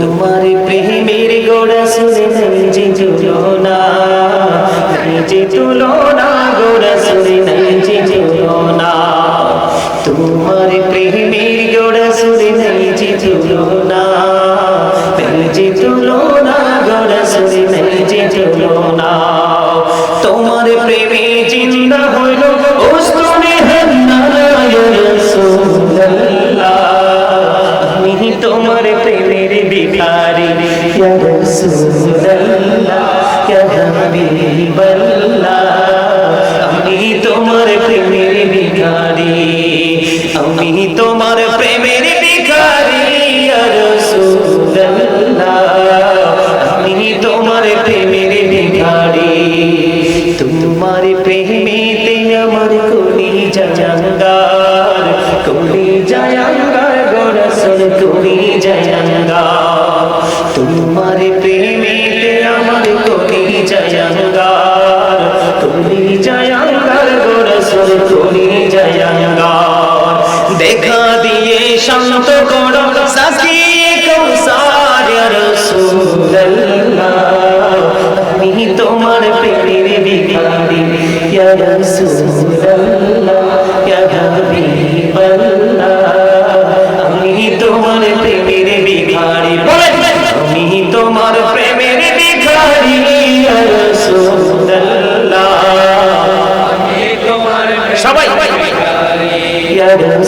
তোমার প্রেমের গোড়া শুনে নাই যে তুলনা, নাই যে তুলনা, গোড়া শুনে নাই যে তুলনা। তোমার প্রেমের গোড়া শুনে নাই যে তুলনা, নাই যে তুলনা রাসূলুল্লাহ ইয়া হাবিবাল্লাহ আমি গোরসল যায় অঙ্গার দেখা দিয়ে শান্ত করো সাকি কৌসার রাসূলুল্লাহ। আমি তোমার প্রেমের ভিখারি ইয়া